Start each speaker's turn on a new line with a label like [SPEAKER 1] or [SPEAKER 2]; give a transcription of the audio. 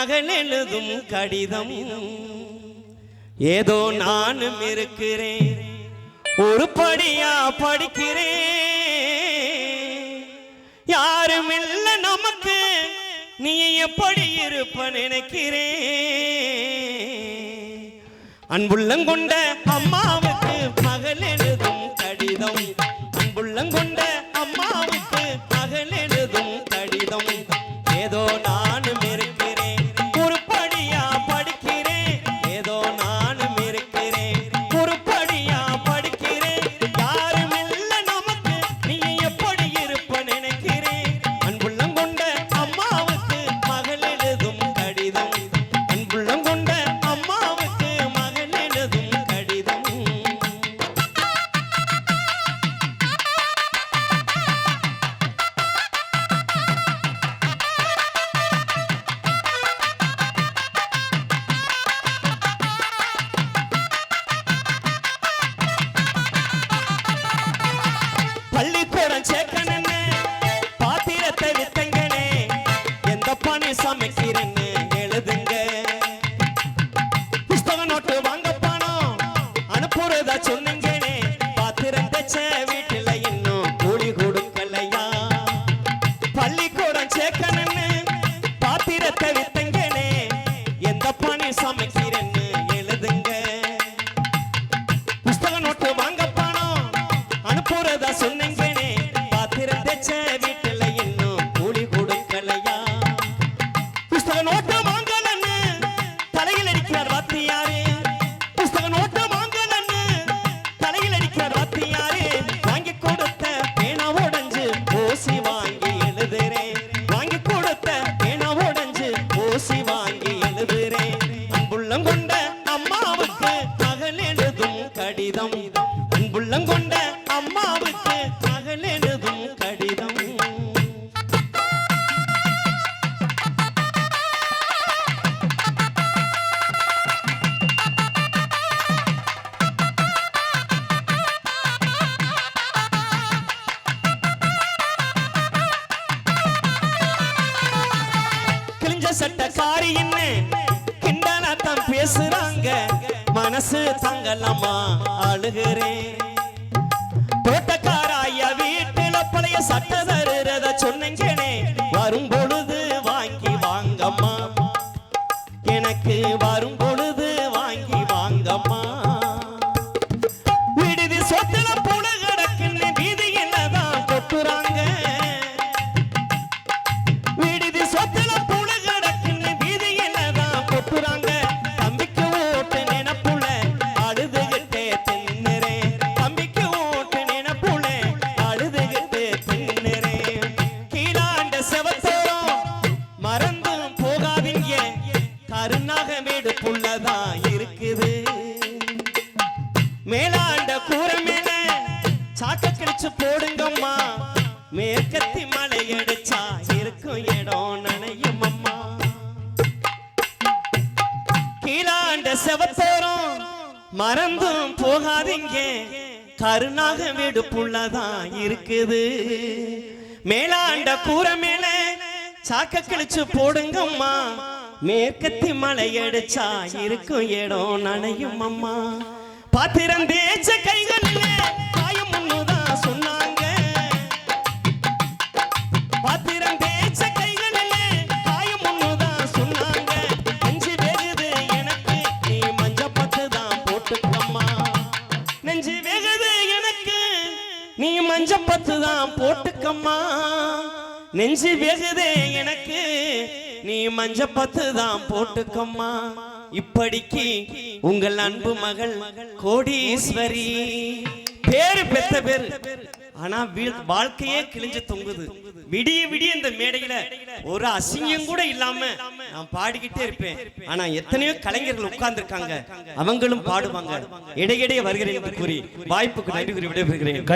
[SPEAKER 1] மகன் எழுதும் கடிதம். ஏதோ நானும் இருக்கிறேன் ஒரு படியா படிக்கிறேன். யாரும் இல்ல நமக்கு நீ எப்படி இருப்ப நினைக்கிறேன். அன்புள்ளங்கொண்ட அம்மாவுக்கு மகள் எழுதும் கடிதம் அன்புள்ளங்கொண்ட அம்மாவுக்கு மகள் எழுதும் கடிதம். ஏதோ நானும் இருக்கிறேன் சமைக்கிறேன்னு எழுதுங்க. புஸ்தக நோட்டு வாங்க பணம். அனுப்புறதா சொன்னீங்கனே பாத்திரம் தச்ச புஸ்தக நோட்டு வாங்கலன்னு தலையில் கிழிஞ்ச சட்டக்காரி என்ன பேசுறாங்க. மனசு தங்கலம்மா அழுகிறேன். தோட்டக்காராய வீட்டுல பழைய சட்ட தருறத சொன்னீங்கனே வரும் பொழுது வாங்கி வாங்கம்மா. எனக்கு வரும் மேலாண்ட கூரை மேல சாக்க கழிச்சு போடுங்கம்மா. மேற்கத்தி மலை அடிச்சா இருக்கும் இடம் நனையும் அம்மா கீழாண்ட செவத்தோரம் மறந்தும் போகாதீங்க. கருணாக வீடு புள்ளதான் இருக்குது. மேலாண்ட கூற மேல சாக்க கிழிச்சு போடுங்கம்மா. மேற்கத்தி மலை அடிச்சா இருக்கும் இடம் நனையும் அம்மா பாத்திரம் தேய்ச்ச கைகளில் காயம் முன்னுதான் சொன்னாங்க. பாத்திரம் தேய்ச்ச கைகளில் காயம் முன்னுதான் சொன்னாங்க. நெஞ்சு வேகுது எனக்கு நீ மஞ்ச பத்து தான் போட்டுக்கம்மா. நெஞ்சு வேகுது எனக்கு நீ மஞ்ச பத்து தான் போட்டுக்கம்மா. நெஞ்சு வேகுதே எனக்கு நீ மஞ்ச பத்து தான் போட்டுக்கம்மா. இப்படிக்கு உங்கள் அன்பு மகள் கோடீஸ்வரி. பேரு பெத்த பேரு. ஆனா வாழ்க்கையே கிழிஞ்சு தொங்குது. விடிய விடிய இந்த மேடையில ஒரு அசிங்கம் கூட இல்லாம நான் பாடிக்கிட்டே இருப்பேன். ஆனா எத்தனையோ கலைஞர்கள் உட்கார்ந்திருக்காங்க. அவங்களும் பாடுவாங்க. இடையிடையே வருகிறேன் என்று கூறி வாய்ப்புக்கு நன்றி கூறி விடைபெறுகிறேன்.